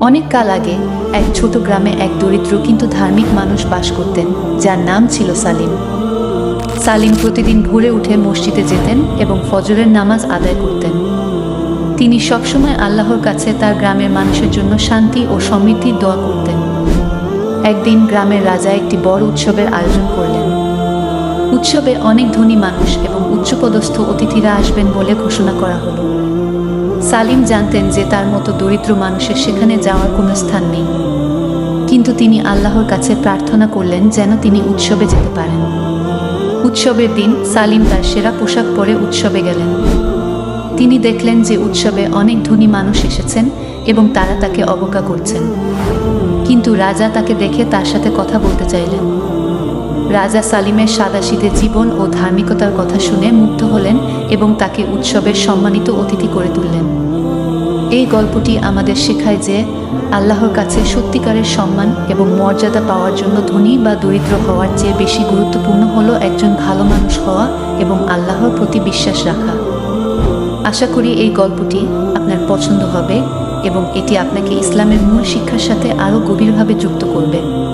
অনেক কাল আগে এক ছোট গ্রামে এক দরিদ্র কিন্তু ধার্মিক মানুষ বাস করতেন, যার নাম ছিল সালিম। সালিম প্রতিদিন ভোরে উঠে মসজিদে যেতেন এবং ফজরের নামাজ আদায় করতেন। তিনি সবসময় আল্লাহর কাছে তার গ্রামের মানুষের জন্য শান্তি ও সমৃদ্ধির দোয়া করতেন। একদিন গ্রামের রাজা একটি বড় উৎসবের আয়োজন করলেন। উৎসবে অনেক ধনী মানুষ এবং উচ্চপদস্থ অতিথিরা আসবেন বলে ঘোষণা করা হলো। সালিম জানতেন যে তার মতো দরিদ্র মানুষের সেখানে যাওয়ার কোনো স্থান নেই। কিন্তু তিনি আল্লাহর কাছে প্রার্থনা করলেন যেন তিনি উৎসবে যেতে পারেন। উৎসবের দিন সালিম তার সেরা পোশাক পরে উৎসবে গেলেন। তিনি দেখলেন যে উৎসবে অনেক ধনী মানুষ এসেছেন এবং তারা তাকে অবজ্ঞা করছেন। কিন্তু রাজা তাকে দেখে তার সাথে কথা বলতে চাইলেন। রাজা সালিমের সাদাশীতে জীবন ও ধার্মিকতার কথা শুনে মুগ্ধ হলেন এবং তাকে উৎসবের সম্মানিত অতিথি করে তুললেন। এই গল্পটি আমাদের শেখায় যে আল্লাহর কাছে সত্যিকারের সম্মান এবং মর্যাদা পাওয়ার জন্য ধনী বা দরিদ্র হওয়ার চেয়ে বেশি গুরুত্বপূর্ণ হলো একজন ভালো মানুষ হওয়া এবং আল্লাহর প্রতি বিশ্বাস রাখা। আশা করি এই গল্পটি আপনার পছন্দ হবে এবং এটি আপনাকে ইসলামের মূল শিক্ষার সাথে আরও গভীরভাবে যুক্ত করবে।